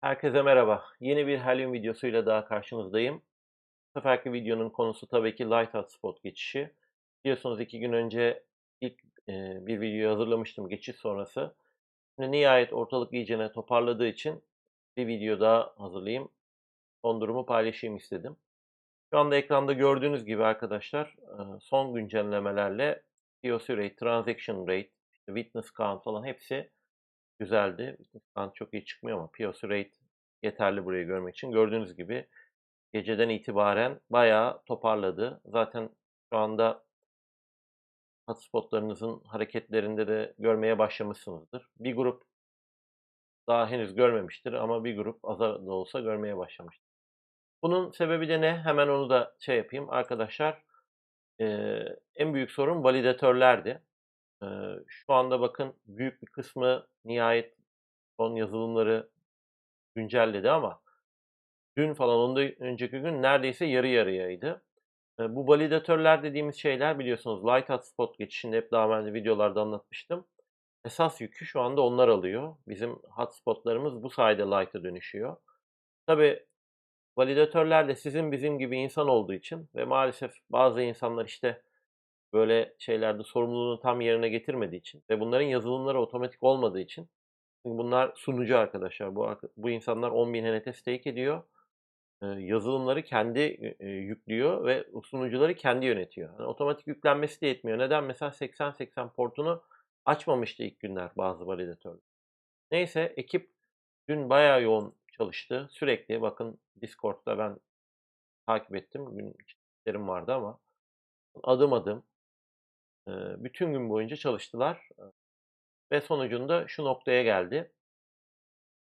Herkese merhaba. Yeni bir Helium videosuyla daha karşınızdayım. Bu seferki videonun konusu tabii ki Light Hotspot geçişi. Biliyorsunuz iki gün önce ilk e, bir video hazırlamıştım geçiş sonrası. Şimdi nihayet ortalık iyicene toparladığı için bir video daha hazırlayayım. Son durumu paylaşayım istedim. Şu anda ekranda gördüğünüz gibi arkadaşlar e, son güncellemelerle POC rate, transaction rate, witness count falan hepsi güzeldi. Count çok iyi çıkmıyor ama POC rate yeterli burayı görmek için. Gördüğünüz gibi geceden itibaren bayağı toparladı. Zaten şu anda hotspotlarınızın hareketlerinde de görmeye başlamışsınızdır. Bir grup daha henüz görmemiştir ama bir grup az da olsa görmeye başlamıştır. Bunun sebebi de ne? Hemen onu da şey yapayım. Arkadaşlar eee, en büyük sorun validatörlerdi. Şu anda bakın büyük bir kısmı nihayet son yazılımları güncelledi ama dün falan ondan önceki gün neredeyse yarı yarıyaydı. Bu validatörler dediğimiz şeyler biliyorsunuz Light Hotspot geçişinde hep daha önce videolarda anlatmıştım. Esas yükü şu anda onlar alıyor. Bizim hotspotlarımız bu sayede Light'a dönüşüyor. Tabi validatörler de sizin bizim gibi insan olduğu için ve maalesef bazı insanlar işte böyle şeylerde sorumluluğunu tam yerine getirmediği için ve bunların yazılımları otomatik olmadığı için çünkü bunlar sunucu arkadaşlar. Bu, bu insanlar 10.000 HNT stake ediyor. Ee, yazılımları kendi e, yüklüyor ve sunucuları kendi yönetiyor. Yani otomatik yüklenmesi de yetmiyor. Neden? Mesela 80-80 portunu açmamıştı ilk günler bazı validatörler. Neyse ekip dün bayağı yoğun çalıştı. Sürekli bakın Discord'da ben takip ettim. Gün işlerim vardı ama adım adım e, bütün gün boyunca çalıştılar. Ve sonucunda şu noktaya geldi.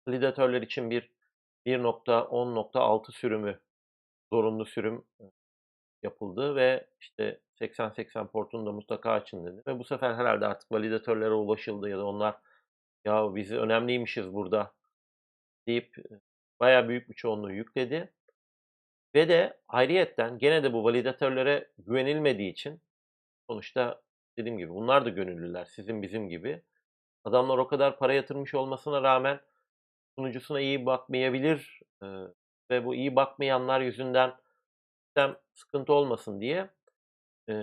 Validatörler için bir 1.10.6 sürümü zorunlu sürüm yapıldı ve işte 80-80 portunu da mutlaka açın dedi. Ve bu sefer herhalde artık validatörlere ulaşıldı ya da onlar ya biz önemliymişiz burada deyip bayağı büyük bir çoğunluğu yükledi. Ve de ayrıyetten gene de bu validatörlere güvenilmediği için sonuçta dediğim gibi bunlar da gönüllüler sizin bizim gibi. Adamlar o kadar para yatırmış olmasına rağmen sunucusuna iyi bakmayabilir e, ve bu iyi bakmayanlar yüzünden sistem sıkıntı olmasın diye e,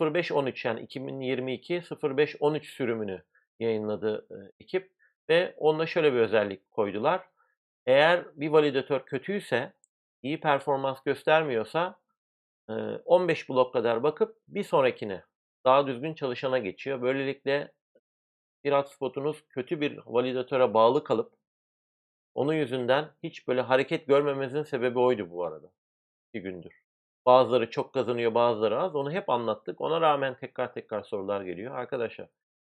0513 yani 2022 0513 sürümünü yayınladı e, ekip ve onda şöyle bir özellik koydular. Eğer bir validatör kötüyse, iyi performans göstermiyorsa 15 blok kadar bakıp bir sonrakine daha düzgün çalışana geçiyor. Böylelikle bir hotspotunuz kötü bir validatöre bağlı kalıp onun yüzünden hiç böyle hareket görmemizin sebebi oydu bu arada. İki gündür. Bazıları çok kazanıyor, bazıları az. Onu hep anlattık. Ona rağmen tekrar tekrar sorular geliyor. Arkadaşlar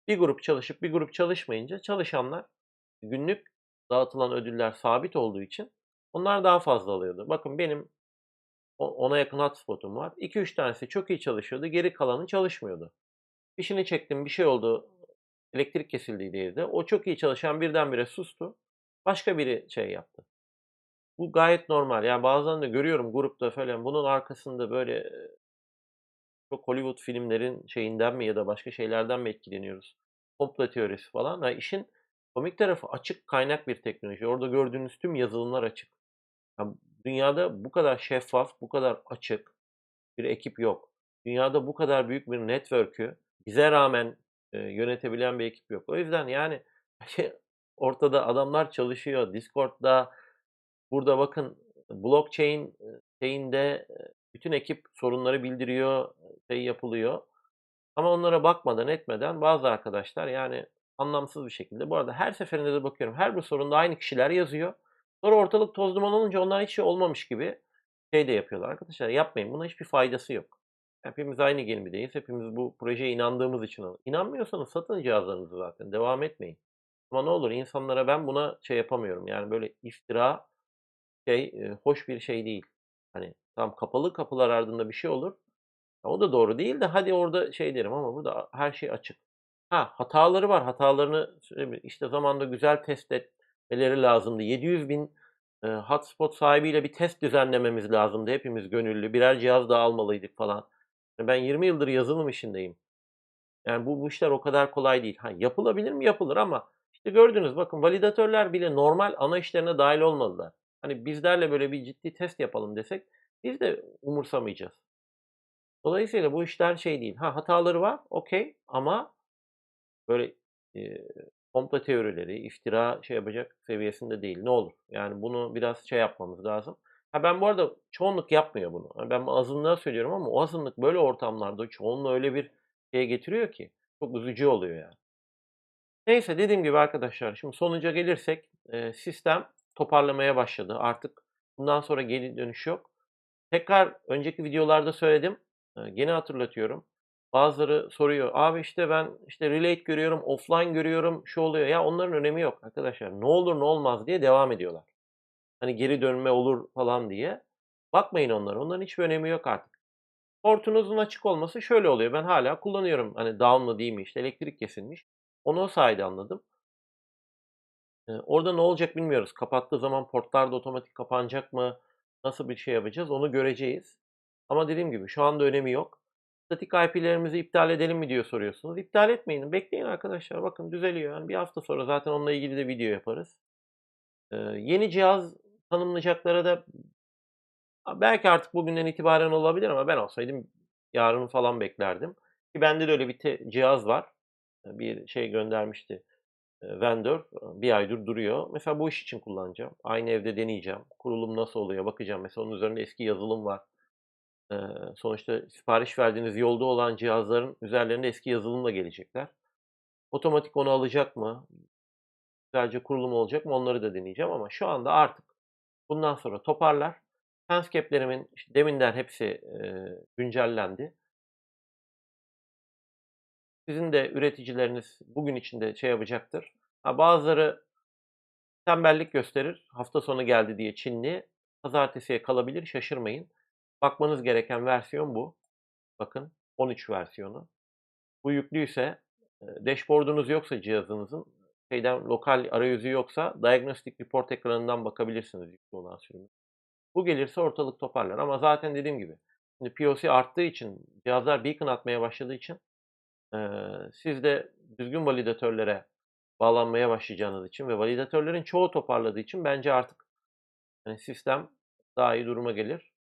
bir grup çalışıp bir grup çalışmayınca çalışanlar günlük dağıtılan ödüller sabit olduğu için onlar daha fazla alıyordu. Bakın benim ona yakın hotspotum var. 2-3 tanesi çok iyi çalışıyordu. Geri kalanı çalışmıyordu. Fişini çektim bir şey oldu. Elektrik kesildi evde. O çok iyi çalışan birdenbire sustu. Başka biri şey yaptı. Bu gayet normal. Yani bazen de görüyorum grupta falan bunun arkasında böyle e, çok Hollywood filmlerin şeyinden mi ya da başka şeylerden mi etkileniyoruz? Komplo teorisi falan. Ha, işin komik tarafı açık kaynak bir teknoloji. Orada gördüğünüz tüm yazılımlar açık. Ya, dünyada bu kadar şeffaf, bu kadar açık bir ekip yok. Dünyada bu kadar büyük bir network'ü bize rağmen e, yönetebilen bir ekip yok. O yüzden yani ortada adamlar çalışıyor. Discord'da burada bakın blockchain şeyinde bütün ekip sorunları bildiriyor, şey yapılıyor. Ama onlara bakmadan etmeden bazı arkadaşlar yani anlamsız bir şekilde. Bu arada her seferinde de bakıyorum. Her bir sorunda aynı kişiler yazıyor. Sonra ortalık toz duman olunca onlar hiç şey olmamış gibi şey de yapıyorlar. Arkadaşlar yapmayın. Buna hiçbir faydası yok. Hepimiz aynı gemideyiz. Hepimiz bu projeye inandığımız için. İnanmıyorsanız satın cihazlarınızı zaten. Devam etmeyin. Ama ne olur insanlara ben buna şey yapamıyorum. Yani böyle iftira şey e, hoş bir şey değil. Hani tam kapalı kapılar ardında bir şey olur. O da doğru değil de hadi orada şey derim ama burada her şey açık. Ha hataları var. Hatalarını işte zamanda güzel test etmeleri lazımdı. 700 bin e, hotspot sahibiyle bir test düzenlememiz lazımdı. Hepimiz gönüllü. Birer cihaz daha almalıydık falan. Ben 20 yıldır yazılım işindeyim. Yani bu, bu işler o kadar kolay değil. Ha, yapılabilir mi? Yapılır ama işte gördünüz bakın validatörler bile normal ana işlerine dahil olmadılar. Hani bizlerle böyle bir ciddi test yapalım desek biz de umursamayacağız. Dolayısıyla bu işler şey değil. Ha hataları var, okey ama böyle e, komplo teorileri, iftira şey yapacak seviyesinde değil. Ne olur? Yani bunu biraz şey yapmamız lazım. Ha ben bu arada çoğunluk yapmıyor bunu. Ben azınlığa söylüyorum ama o azınlık böyle ortamlarda çoğunluğu öyle bir şeye getiriyor ki çok üzücü oluyor yani. Neyse dediğim gibi arkadaşlar şimdi sonuca gelirsek sistem toparlamaya başladı. Artık bundan sonra geri dönüş yok. Tekrar önceki videolarda söyledim. E, gene hatırlatıyorum. Bazıları soruyor. Abi işte ben işte relate görüyorum, offline görüyorum, şu oluyor. Ya onların önemi yok arkadaşlar. Ne olur ne olmaz diye devam ediyorlar. Hani geri dönme olur falan diye. Bakmayın onlara. Onların hiçbir önemi yok artık. Portunuzun açık olması şöyle oluyor. Ben hala kullanıyorum. Hani down mı değil mi işte elektrik kesilmiş. Onu o sayede anladım. Ee, orada ne olacak bilmiyoruz. Kapattığı zaman portlar da otomatik kapanacak mı? Nasıl bir şey yapacağız onu göreceğiz. Ama dediğim gibi şu anda önemi yok. Statik IP'lerimizi iptal edelim mi diyor soruyorsunuz. İptal etmeyin. Bekleyin arkadaşlar. Bakın düzeliyor. Yani bir hafta sonra zaten onunla ilgili de video yaparız. Ee, yeni cihaz tanımlayacaklara da belki artık bugünden itibaren olabilir ama ben olsaydım yarın falan beklerdim. Ki bende de öyle bir cihaz var. Bir şey göndermişti vendor. Bir aydır duruyor. Mesela bu iş için kullanacağım. Aynı evde deneyeceğim. Kurulum nasıl oluyor bakacağım. Mesela onun üzerinde eski yazılım var. Sonuçta sipariş verdiğiniz yolda olan cihazların üzerlerinde eski yazılımla gelecekler. Otomatik onu alacak mı? Sadece kurulum olacak mı? Onları da deneyeceğim ama şu anda artık bundan sonra toparlar. Landscape'lerimin işte deminden hepsi e, güncellendi. Sizin de üreticileriniz bugün içinde şey yapacaktır. Ha, bazıları tembellik gösterir. Hafta sonu geldi diye Çinli. Pazartesiye kalabilir şaşırmayın. Bakmanız gereken versiyon bu. Bakın 13 versiyonu. Bu yüklüyse dashboard'unuz yoksa cihazınızın şeyden lokal arayüzü yoksa Diagnostic Report ekranından bakabilirsiniz yüklü olan sürümü. Bu gelirse ortalık toparlar ama zaten dediğim gibi şimdi POC arttığı için cihazlar beacon atmaya başladığı için e, siz de düzgün validatörlere bağlanmaya başlayacağınız için ve validatörlerin çoğu toparladığı için bence artık yani sistem daha iyi duruma gelir.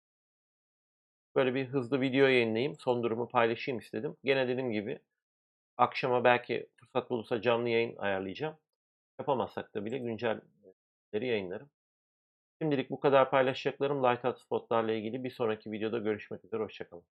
Böyle bir hızlı video yayınlayayım. Son durumu paylaşayım istedim. Gene dediğim gibi akşama belki fırsat bulursa canlı yayın ayarlayacağım. Yapamazsak da bile güncelleri yayınlarım. Şimdilik bu kadar paylaşacaklarım Light Hotspot'larla ilgili. Bir sonraki videoda görüşmek üzere. Hoşçakalın.